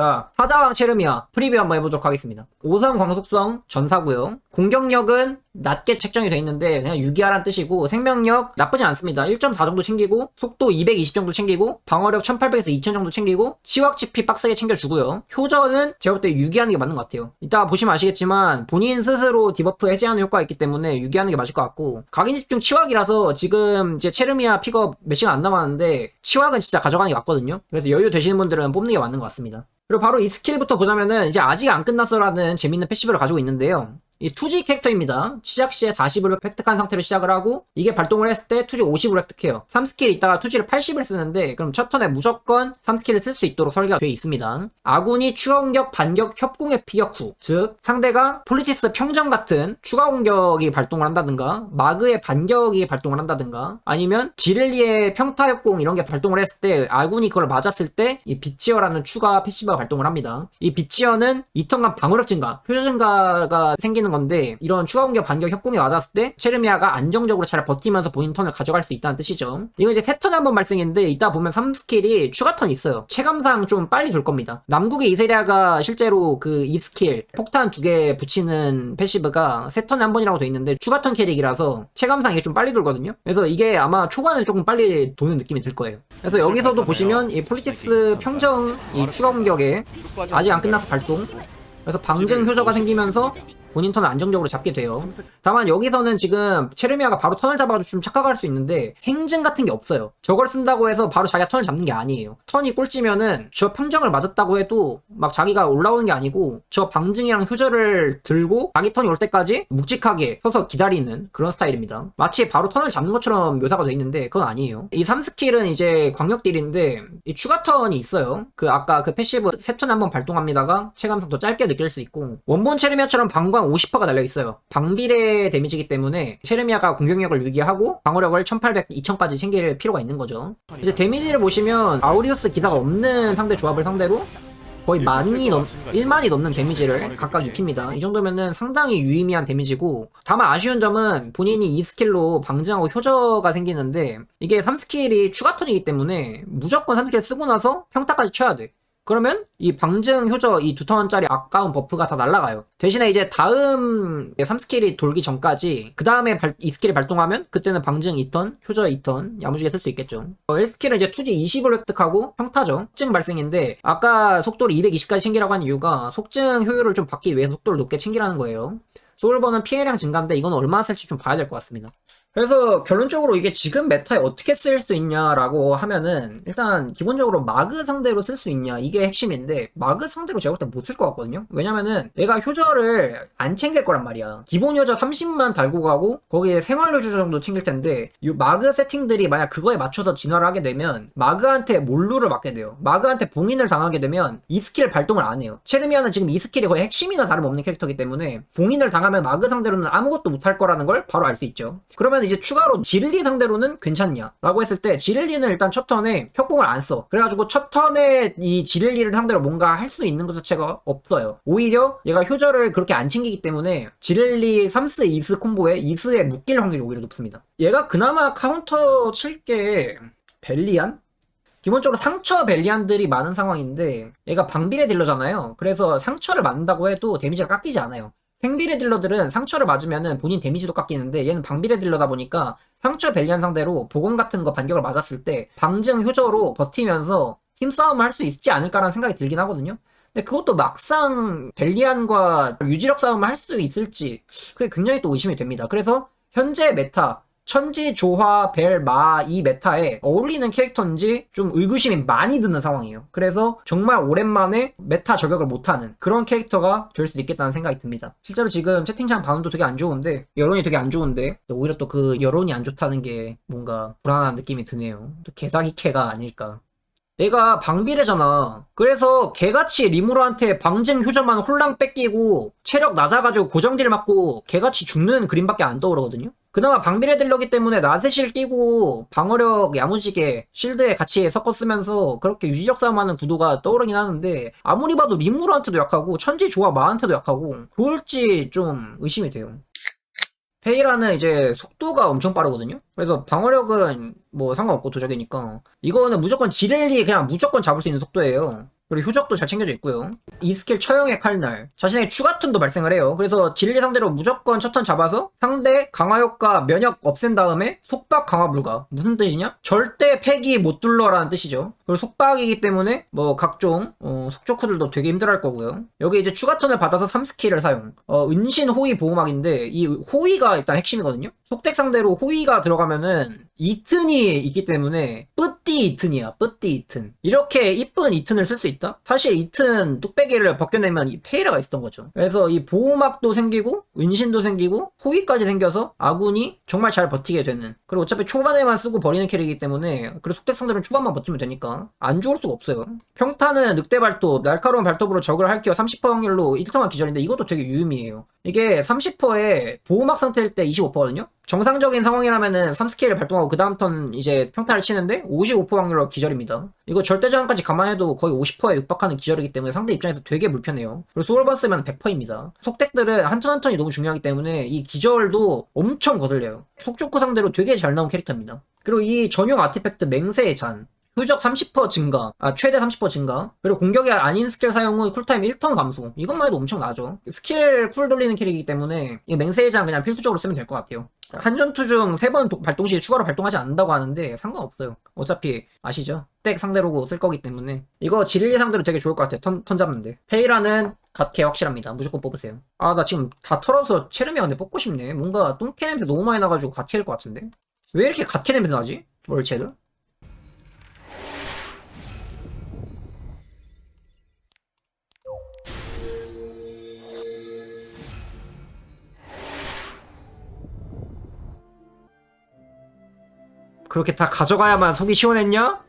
자, 사자왕 체르미아 프리뷰 한번 해보도록 하겠습니다. 5성 광속성 전사고요. 공격력은 낮게 책정이 되어 있는데 그냥 유기하란 뜻이고 생명력 나쁘진 않습니다. 1.4 정도 챙기고 속도 220 정도 챙기고 방어력 1800에서 2000 정도 챙기고 치확 치피 빡세게 챙겨주고요. 효저는 제가 볼 때 유기하는 게 맞는 것 같아요. 이따 보시면 아시겠지만 본인 스스로 디버프 해제하는 효과가 있기 때문에 유기하는 게 맞을 것 같고 각인 집중 치확이라서 지금 이제 체르미아 픽업 몇 시간 안 남았는데 치확은 진짜 가져가는 게 맞거든요. 그래서 여유 되시는 분들은 뽑는 게 맞는 것 같습니다. 그리고 바로 이 스킬부터 보자면은 이제 아직 안 끝났어라는 재밌는 패시브를 가지고 있는데요. 이 투지 캐릭터입니다. 시작 시에 40을 획득한 상태로 시작을 하고 이게 발동을 했을 때 투지 50을 획득해요. 3스킬 있다가 투지를 80을 쓰는데 그럼 첫 턴에 무조건 3스킬을 쓸 수 있도록 설계가 되어 있습니다. 아군이 추가 공격, 반격, 협공의 피격 후, 즉 상대가 폴리티스 평정 같은 추가 공격이 발동을 한다든가 마그의 반격이 발동을 한다든가 아니면 지릴리의 평타 협공 이런 게 발동을 했을 때 아군이 그걸 맞았을 때 이 비치어라는 추가 패시브가 발동을 합니다. 이 비치어는 2턴간 방어력 증가, 효자 증가가 생기는 건데 이런 추가 공격 반격 협공이 맞았을 때 체르미아가 안정적으로 잘 버티면서 본인 턴을 가져갈 수 있다는 뜻이죠. 이거 이제 세 턴에 한번 발생했는데 이따 보면 3스킬이 추가 턴이 있어요. 체감상 좀 빨리 돌 겁니다. 남국의 이세리아가 실제로 그 2스킬 폭탄 두 개 붙이는 패시브가 세 턴에 한 번이라고 돼 있는데 추가 턴 캐릭이라서 체감상 이게 좀 빨리 돌거든요. 그래서 이게 아마 초반에 조금 빨리 도는 느낌이 들 거예요. 그래서 여기서도 보시면 이 폴리티스 평정 이 추가 공격에 아직 안 끝나서 발동. 그래서 방증 효저가 생기면서 본인 턴을 안정적으로 잡게 돼요. 다만 여기서는 지금 체르미아가 바로 턴을 잡아가지고 좀 착각할 수 있는데 행증 같은 게 없어요. 저걸 쓴다고 해서 바로 자기가 턴을 잡는 게 아니에요. 턴이 꼴찌면은 저 평정을 맞았다고 해도 막 자기가 올라오는 게 아니고 저 방증이랑 효저를 들고 자기 턴이 올 때까지 묵직하게 서서 기다리는 그런 스타일입니다. 마치 바로 턴을 잡는 것처럼 묘사가 돼 있는데 그건 아니에요. 이 3스킬은 이제 광역 딜인데 이 추가 턴이 있어요. 그 아까 그 패시브 세 턴 한번 발동합니다가 체감상 더 짧게 느낄 수 있고 원본 체르미아처럼 방광 50%가 달려 있어요. 방비례 데미지이기 때문에 체르미아가 공격력을 유지하고 방어력을 1800, 2000까지 챙길 필요가 있는 거죠. 이제 데미지를 보시면 아우리우스 기사가 없는 상대 조합을 상대로 거의 만이 넘, 1만이 넘는 데미지를 각각 입힙니다. 이 정도면은 상당히 유의미한 데미지고, 다만 아쉬운 점은 본인이 이 스킬로 방증하고 효저가 생기는데, 이게 3스킬이 추가 턴이기 때문에 무조건 3스킬 쓰고 나서 평타까지 쳐야 돼. 그러면 이 방증 효저 이 두 턴짜리 아까운 버프가 다 날라가요. 대신에 이제 다음 3스킬이 돌기 전까지 그 다음에 이 스킬이 발동하면 그때는 방증 2턴, 효저 2턴 야무지게 쓸 수 있겠죠. 어, 1스킬은 이제 투지 20을 획득하고 평타죠. 속증 발생인데 아까 속도를 220까지 챙기라고 한 이유가 속증 효율을 좀 받기 위해서 속도를 높게 챙기라는 거예요. 소울버는 피해량 증가인데 이건 얼마나 쓸지 좀 봐야 될 것 같습니다. 그래서 결론적으로 이게 지금 메타에 어떻게 쓸 수 있냐라고 하면은 일단 기본적으로 마그 상대로 쓸 수 있냐 이게 핵심인데 마그 상대로 제가 볼 때 못 쓸 것 같거든요. 왜냐면은 얘가 효저를 안 챙길 거란 말이야. 기본 효저 30만 달고 가고 거기에 생활 효저 정도 챙길 텐데 이 마그 세팅들이 만약 그거에 맞춰서 진화를 하게 되면 마그한테 몰루를 맞게 돼요. 마그한테 봉인을 당하게 되면 이 스킬 발동을 안 해요. 체르미아는 지금 이 스킬이 거의 핵심이나 다름없는 캐릭터이기 때문에 봉인을 당하면 마그 상대로는 아무것도 못할 거라는 걸 바로 알 수 있죠. 그러면 이제 추가로 지릴리 상대로는 괜찮냐? 라고 했을 때 지릴리는 일단 첫 턴에 협공을 안 써. 그래가지고 첫 턴에 이 지릴리를 상대로 뭔가 할 수 있는 것 자체가 없어요. 오히려 얘가 효저를 그렇게 안 챙기기 때문에 지릴리 3스 2스 콤보에 2스에 묶일 확률이 오히려 높습니다. 얘가 그나마 카운터 칠 게 벨리안? 기본적으로 상처 벨리안들이 많은 상황인데 얘가 방비례 딜러잖아요. 그래서 상처를 맞는다고 해도 데미지가 깎이지 않아요. 생비례 딜러들은 상처를 맞으면은 본인 데미지도 깎이는데 얘는 방비례 딜러다 보니까 상처 벨리안 상대로 보건 같은 거 반격을 맞았을 때 방증 효저로 버티면서 힘싸움을 할 수 있지 않을까라는 생각이 들긴 하거든요. 근데 그것도 막상 벨리안과 유지력 싸움을 할 수 있을지 그게 굉장히 또 의심이 됩니다. 그래서 현재 메타 천지, 조화, 벨, 마, 이 메타에 어울리는 캐릭터인지 좀 의구심이 많이 드는 상황이에요. 그래서 정말 오랜만에 메타 저격을 못하는 그런 캐릭터가 될 수도 있겠다는 생각이 듭니다. 실제로 지금 채팅창 반응도 되게 안 좋은데, 여론이 되게 안 좋은데, 오히려 또 그 여론이 안 좋다는 게 뭔가 불안한 느낌이 드네요. 또 개사기 캐가 아닐까. 얘가 방비례잖아. 그래서 개같이 리무르한테 방증 효자만 홀랑 뺏기고 체력 낮아가지고 고정딜 맞고 개같이 죽는 그림밖에 안 떠오르거든요. 그나마 방비례 딜러기 때문에 나세실 끼고 방어력 야무지게 실드에 같이 섞어 쓰면서 그렇게 유지력 싸움하는 구도가 떠오르긴 하는데 아무리 봐도 리무르한테도 약하고 천지 조화 마한테도 약하고 좋을지 좀 의심이 돼요. 페이라는 이제 속도가 엄청 빠르거든요. 그래서 방어력은 뭐 상관없고 도적이니까 이거는 무조건 지렐리 그냥 무조건 잡을 수 있는 속도예요. 그리고 효적도 잘 챙겨져 있고요. 이 스킬 처형의 칼날. 자신의 추가턴도 발생을 해요. 그래서 진리 상대로 무조건 첫 턴 잡아서 상대 강화 효과 면역 없앤 다음에 속박 강화 불가. 무슨 뜻이냐? 절대 패기 못 둘러라는 뜻이죠. 그리고 속박이기 때문에 뭐 각종 어, 속초크들도 되게 힘들어할 거고요. 여기 이제 추가턴을 받아서 3스킬을 사용. 어, 은신 호위 보호막인데 이 호위가 일단 핵심이거든요. 속택 상대로 호위가 들어가면은 이튼이 있기 때문에 뿌띠 이튼이야 뿌띠 이튼. 이렇게 이쁜 이튼을 쓸 수 있다? 사실 이튼 뚝배기를 벗겨내면 이 페이라가 있었던 거죠. 그래서 이 보호막도 생기고 은신도 생기고 호위까지 생겨서 아군이 정말 잘 버티게 되는. 그리고 어차피 초반에만 쓰고 버리는 캐릭이기 때문에 그리고 속택 상대는 초반만 버티면 되니까 안 죽을 수가 없어요. 평타는 늑대 발톱 날카로운 발톱으로 적을 할게요. 30% 확률로 1터만 기절인데 이것도 되게 유의미해요. 이게 30%에 보호막 상태일 때 25%거든요 정상적인 상황이라면은 3스케일을 발동하고 그 다음 턴 이제 평타를 치는데 55% 확률로 기절입니다. 이거 절대저항까지 감안해도 거의 50%에 육박하는 기절이기 때문에 상대 입장에서 되게 불편해요. 그리고 소울번 쓰면 100%입니다. 속덱들은 한 턴 한 턴이 너무 중요하기 때문에 이 기절도 엄청 거슬려요. 속조코 상대로 되게 잘 나온 캐릭터입니다. 그리고 이 전용 아티팩트 맹세의 잔. 효적 30% 증가, 아, 최대 30% 증가, 그리고 공격이 아닌 스킬 사용 후 쿨타임 1턴 감소. 이것만 해도 엄청 나죠. 스킬 쿨 돌리는 캐릭이기 때문에, 이 맹세의 잔 그냥 필수적으로 쓰면 될 것 같아요. 한 전투 중 세 번 발동 시 추가로 발동하지 않는다고 하는데 상관없어요. 어차피 아시죠? 덱 상대로 쓸 거기 때문에 이거 지릴리 상대로 되게 좋을 것 같아요. 턴, 턴 잡는데. 페이라는 갓캐 확실합니다. 무조건 뽑으세요. 아 나 지금 다 털어서 체르미아 근데 뽑고 싶네. 뭔가 똥캐 냄새 너무 많이 나가지고 갓캐일 것 같은데. 왜 이렇게 갓캐 냄새 나지? 월체르? 그렇게 다 가져가야만 속이 시원했냐?